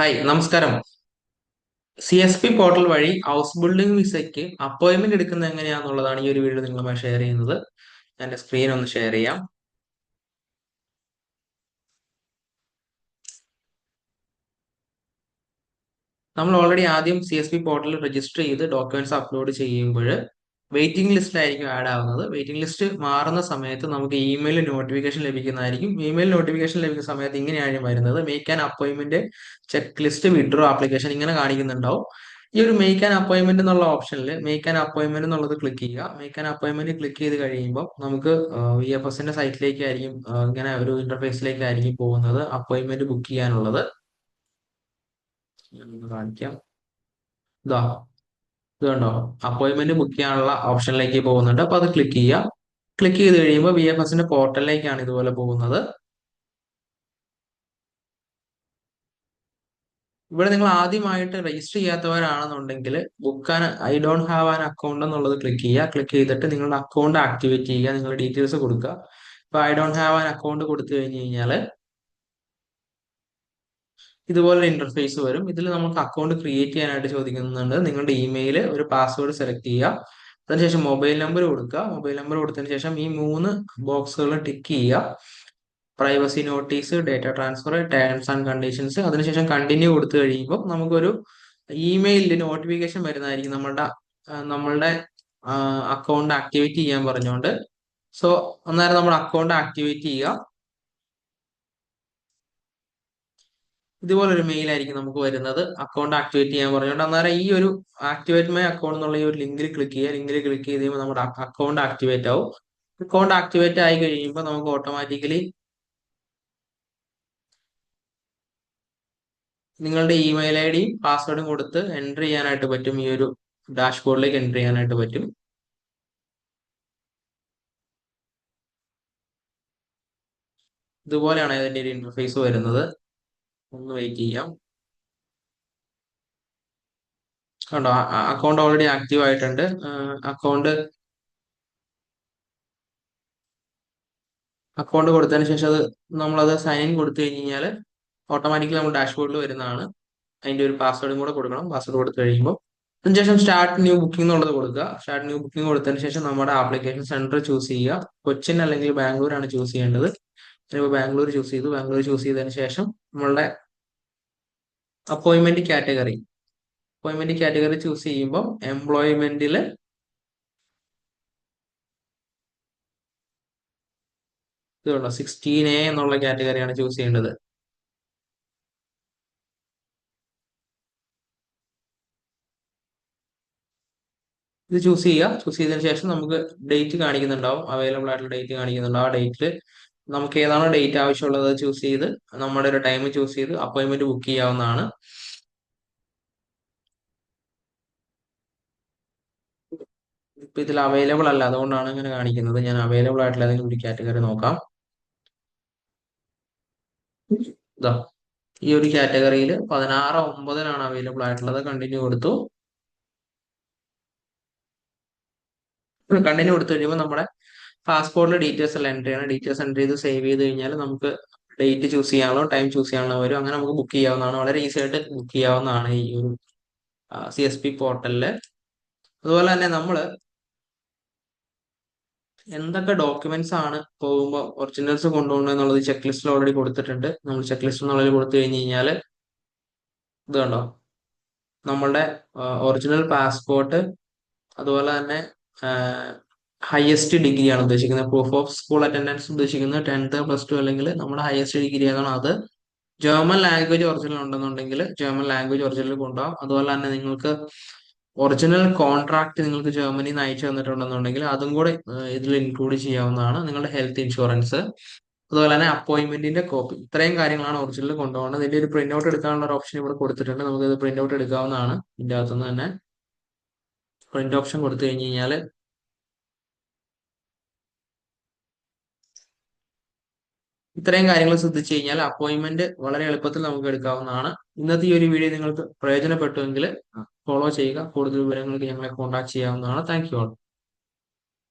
Hi നമസ്കാരം. C S P portal വഴി house building വിസയ്ക്ക് അപ്പോയിന്റ്മെന്റ് എടുക്കുന്നത് എങ്ങനെയാണെന്നുള്ളതാണ് ഈ ഒരു വീഡിയോ നിങ്ങളുമായി ഷെയർ ചെയ്യുന്നത്. എന്റെ സ്ക്രീൻ ഒന്ന് ഷെയർ ചെയ്യാം. നമ്മൾ ഓൾറെഡി ആദ്യം സി എസ് പി പോർട്ടലിൽ രജിസ്റ്റർ ചെയ്ത് ഡോക്യുമെന്റ്സ് അപ്ലോഡ് ചെയ്യുമ്പോൾ വെയിറ്റിംഗ് ലിസ്റ്റിലായിരിക്കും ആഡ് ആവുന്നത്. വെയിറ്റിംഗ് ലിസ്റ്റ് മാറുന്ന സമയത്ത് നമുക്ക് ഇമെയിൽ നോട്ടിഫിക്കേഷൻ ലഭിക്കുന്നതായിരിക്കും. ഇമെയിൽ നോട്ടിഫിക്കേഷൻ ലഭിക്കുന്ന സമയത്ത് ഇങ്ങനെയാണ് വരുന്നത്. Make an appointment check list withdraw application ഇങ്ങനെ കാണിക്കുന്നുണ്ടാവും. ഈ ഒരു മേക്ക് ആൻ അപ്പോയിന്റ്മെന്റ് എന്നുള്ള ഓപ്ഷനിൽ മേക്ക് ആൻ അപ്പോയിന്റ്മെന്റ് എന്നുള്ളത് ക്ലിക്ക് ചെയ്യുക. മേക്ക് ആൻ അപ്പോയിന്റ്മെന്റ് ക്ലിക്ക് ചെയ്ത് കഴിയുമ്പോൾ നമുക്ക് വി എഫ് എസിന്റെ സൈറ്റിലേക്കായിരിക്കും ഇങ്ങനെ ഒരു ഇന്റർഫേസിലേക്കായിരിക്കും പോകുന്നത് അപ്പോയിന്റ്മെന്റ് ബുക്ക് ചെയ്യാനുള്ളത്. കാണിക്കാം. ഇതാ ഇത് കണ്ടോ അപ്പോയിന്റ്മെന്റ് ബുക്ക് ചെയ്യാനുള്ള ഓപ്ഷനിലേക്ക് പോകുന്നുണ്ട്. അപ്പൊ അത് ക്ലിക്ക് ചെയ്യുക ക്ലിക്ക് ചെയ്ത് കഴിയുമ്പോൾ വി എഫ് എസിന്റെ പോർട്ടലിലേക്കാണ് ഇതുപോലെ പോകുന്നത്. ഇവിടെ നിങ്ങൾ ആദ്യമായിട്ട് register ചെയ്യാത്തവരാണെന്നുണ്ടെങ്കിൽ book an I don't have an account എന്നുള്ളത് ക്ലിക്ക് ചെയ്യുക. ക്ലിക്ക് ചെയ്തിട്ട് നിങ്ങളുടെ അക്കൗണ്ട് ആക്ടിവേറ്റ് ചെയ്യുക. നിങ്ങളുടെ ഡീറ്റെയിൽസ് കൊടുക്കുക. ഇപ്പൊ I don't have an account കൊടുത്തു കഴിഞ്ഞ് കഴിഞ്ഞാൽ ഇതുപോലെ ഇന്റർഫേസ് വരും. ഇതിൽ നമുക്ക് അക്കൗണ്ട് ക്രിയേറ്റ് ചെയ്യാനായിട്ട് ചോദിക്കുന്നുണ്ട്. നിങ്ങളുടെ ഇമെയിൽ ഒരു പാസ്വേഡ് സെലക്ട് ചെയ്യുക. അതിനുശേഷം മൊബൈൽ നമ്പർ കൊടുക്കുക. മൊബൈൽ നമ്പർ കൊടുത്തതിന് ശേഷം ഈ മൂന്ന് ബോക്സുകൾ ടിക്ക് ചെയ്യുക. Privacy notice data transfer terms and conditions അതിനുശേഷം കണ്ടിന്യൂ കൊടുത്തു കഴിയുമ്പോൾ നമുക്കൊരു ഇമെയിലിൽ നോട്ടിഫിക്കേഷൻ വരുന്നതായിരിക്കും നമ്മളുടെ നമ്മളുടെ അക്കൗണ്ട് ആക്ടിവേറ്റ് ചെയ്യാൻ പറഞ്ഞുകൊണ്ട് സോ അന്നേരം നമ്മൾ അക്കൗണ്ട് ആക്ടിവേറ്റ് ചെയ്യുക. ഇതുപോലെ ഒരു മെയിൽ ആയിരിക്കും നമുക്ക് വരുന്നത്. അക്കൗണ്ട് ആക്ടിവേറ്റ് ചെയ്യാൻ പറഞ്ഞുകൊണ്ട് അന്നേരം ഈ ഒരു ആക്ടിവേറ്റ് മൈ അക്കൗണ്ട് എന്നുള്ള ഈ ഒരു ലിങ്കിൽ ക്ലിക്ക് ചെയ്യുക ലിങ്കിൽ ക്ലിക്ക് ചെയ്ത് കഴിയുമ്പോൾ നമ്മുടെ അക്കൗണ്ട് ആക്ടിവേറ്റ് ആവും. അക്കൗണ്ട് ആക്ടിവേറ്റ് ആയി കഴിയുമ്പോൾ നമുക്ക് ഓട്ടോമാറ്റിക്കലി നിങ്ങളുടെ ഇമെയിൽ ഐ ഡിയും പാസ്വേഡും കൊടുത്ത് എൻട്രി ചെയ്യാനായിട്ട് പറ്റും. ഈ ഒരു ഡാഷ്ബോർഡിലേക്ക് എൻട്രി ചെയ്യാനായിട്ട് പറ്റും. ഇതുപോലെയാണ് അതിന്റെ ഒരു ഇന്റർഫേസ് വരുന്നത്. ഒന്ന് വെയിറ്റ് ചെയ്യാം. കണ്ടോ അക്കൗണ്ട് ഓൾറെഡി ആക്റ്റീവ് ആയിട്ടുണ്ട്. അക്കൗണ്ട് അക്കൗണ്ട് കൊടുത്തതിന് ശേഷം അത് നമ്മളത് സൈൻ ഇൻ കൊടുത്തു കഴിഞ്ഞ് കഴിഞ്ഞാൽ ഓട്ടോമാറ്റിക്കലി നമ്മൾ ഡാഷ്ബോർഡിൽ വരുന്നതാണ്. അതിന്റെ ഒരു പാസ്വേഡും കൂടെ കൊടുക്കണം. പാസ്വേഡ് കൊടുത്തു കഴിയുമ്പോൾ അതിനുശേഷം സ്റ്റാർട്ട് ന്യൂ ബുക്കിംഗ് എന്നുള്ളത് കൊടുക്കുക. സ്റ്റാർട്ട് ന്യൂ ബുക്കിംഗ് കൊടുത്തതിന് ശേഷം നമ്മുടെ ആപ്ലിക്കേഷൻ സെന്റർ ചൂസ് ചെയ്യുക. കൊച്ചിൻ അല്ലെങ്കിൽ ബാംഗ്ലൂർ ആണ് ചൂസ് ചെയ്യേണ്ടത്. ഞാനിപ്പോൾ ബാംഗ്ലൂർ ചൂസ് ചെയ്തു. ബാംഗ്ലൂർ ചൂസ് ചെയ്തതിന് ശേഷം നമ്മളുടെ അപ്പോയിൻമെന്റ് കാറ്റഗറി അപ്പോയിൻമെന്റ് കാറ്റഗറി ചൂസ് ചെയ്യുമ്പോൾ എംപ്ലോയ്മെന്റിൽ ഇതുണ്ടോ? സിക്സ്റ്റീൻ എ എന്നുള്ള കാറ്റഗറിയാണ് ചൂസ് ചെയ്യേണ്ടത്. ഇത് ചൂസ് ചെയ്യുക. ചൂസ് ചെയ്തതിന് ശേഷം നമുക്ക് ഡേറ്റ് കാണിക്കുന്നുണ്ടാവും. അവൈലബിൾ ആയിട്ടുള്ള ഡേറ്റ് കാണിക്കുന്നുണ്ടാവും ആ ഡേറ്റിൽ നമുക്ക് ഏതാണ് ഡേറ്റ് ആവശ്യമുള്ളത് ചൂസ് ചെയ്ത് നമ്മുടെ ഒരു ടൈം ചൂസ് ചെയ്ത് അപ്പോയിന്റ്മെന്റ് ബുക്ക് ചെയ്യാവുന്നതാണ്. ഇപ്പൊ ഇതിൽ അവൈലബിൾ അല്ല അതുകൊണ്ടാണ് ഇങ്ങനെ കാണിക്കുന്നത്. ഞാൻ അവൈലബിൾ ആയിട്ടുള്ള ഏതെങ്കിലും ഒരു കാറ്റഗറി നോക്കാം. ഇതാ ഈ ഒരു കാറ്റഗറിയിൽ പതിനാറ് ഒമ്പതിനാണ് അവൈലബിൾ ആയിട്ടുള്ളത്. കണ്ടിന്യൂ കൊടുത്തു. കണ്ടിന്യൂ കൊടുത്തു കഴിയുമ്പോൾ നമ്മുടെ പാസ്പോർട്ടിലെ ഡീറ്റെയിൽസ് എല്ലാം എന്റർ ചെയ്യണം ഡീറ്റെയിൽസ് എന്റർ ചെയ്ത് സേവ് ചെയ്ത് കഴിഞ്ഞാൽ നമുക്ക് ഡേറ്റ് ചൂസ് ചെയ്യാനുള്ള ടൈം ചൂസ് ചെയ്യാനുള്ള വരും. അങ്ങനെ നമുക്ക് ബുക്ക് ചെയ്യാവുന്നതാണ്. വളരെ ഈസി ആയിട്ട് ബുക്ക് ചെയ്യാവുന്നതാണ് ഈ ഒരു സി എസ് പി പോർട്ടലിൽ അതുപോലെ തന്നെ നമ്മൾ എന്തൊക്കെ ഡോക്യുമെന്റ്സ് ആണ് പോകുമ്പോൾ ഒറിജിനൽസ് കൊണ്ടുപോകണം എന്നുള്ളത് ചെക്ക് ലിസ്റ്റിൽ ഓൾറെഡി കൊടുത്തിട്ടുണ്ട്. നമ്മൾ ചെക്ക് ലിസ്റ്റ് എന്നുള്ളതിൽ കൊടുത്തു കഴിഞ്ഞ് കഴിഞ്ഞാൽ ഇത് കണ്ടോ? നമ്മളുടെ ഒറിജിനൽ പാസ്പോർട്ട് അതുപോലെ തന്നെ ഹയസ്റ്റ് ഡിഗ്രിയാണ് ഉദ്ദേശിക്കുന്നത്. പ്രൂഫ് ഓഫ് സ്കൂൾ അറ്റൻഡൻസ് ഉദ്ദേശിക്കുന്നത് ടെൻത്ത് പ്ലസ് ടു അല്ലെങ്കിൽ നമ്മുടെ ഹയസ്റ്റ് ഡിഗ്രി ആണ്. അത് ജർമ്മൻ ലാംഗ്വേജ് ഒറിജിനൽ ഉണ്ടെന്നുണ്ടെങ്കിൽ ജർമ്മൻ ലാംഗ്വേജ് ഒറിജിനൽ കൊണ്ടുപോകാം. അതുപോലെ തന്നെ നിങ്ങൾക്ക് ഒറിജിനൽ കോൺട്രാക്ട് നിങ്ങൾക്ക് ജർമ്മനിയിൽ നിന്ന് അയച്ചു തന്നിട്ടുണ്ടെന്നുണ്ടെങ്കിൽ അതും കൂടെ ഇതിൽ ഇൻക്ലൂഡ് ചെയ്യാവുന്നതാണ് നിങ്ങളുടെ ഹെൽത്ത് ഇൻഷുറൻസ് അതുപോലെ തന്നെ അപ്പോയിന്റ്മെന്റിന്റെ കോപ്പി ഇത്രയും കാര്യങ്ങളാണ് ഒറിജിനൽ കൊണ്ടുപോകുന്നത്. ഇതിന്റെ ഒരു പ്രിന്റ് ഔട്ട് എടുക്കാനുള്ള ഒരു ഓപ്ഷൻ ഇവിടെ കൊടുത്തിട്ടുണ്ട്. നമുക്ക് ഇത് പ്രിന്റ് ഔട്ട് എടുക്കാവുന്നതാണ്. ഇതിന്റെ അകത്തുനിന്ന് തന്നെ പ്രിന്റ് ഓപ്ഷൻ കൊടുത്തു കഴിഞ്ഞ് കഴിഞ്ഞാൽ ഇത്രയും കാര്യങ്ങൾ ശ്രദ്ധിച്ചു കഴിഞ്ഞാൽ അപ്പോയിന്റ്മെന്റ് വളരെ എളുപ്പത്തിൽ നമുക്ക് എടുക്കാവുന്നതാണ്. ഇന്നത്തെ ഈ ഒരു വീഡിയോ നിങ്ങൾക്ക് പ്രയോജനപ്പെട്ടുവെങ്കിൽ ഫോളോ ചെയ്യുക. കൂടുതൽ വിവരങ്ങൾക്ക് ഞങ്ങളെ കോൺടാക്ട് ചെയ്യാവുന്നതാണ്. Thank you all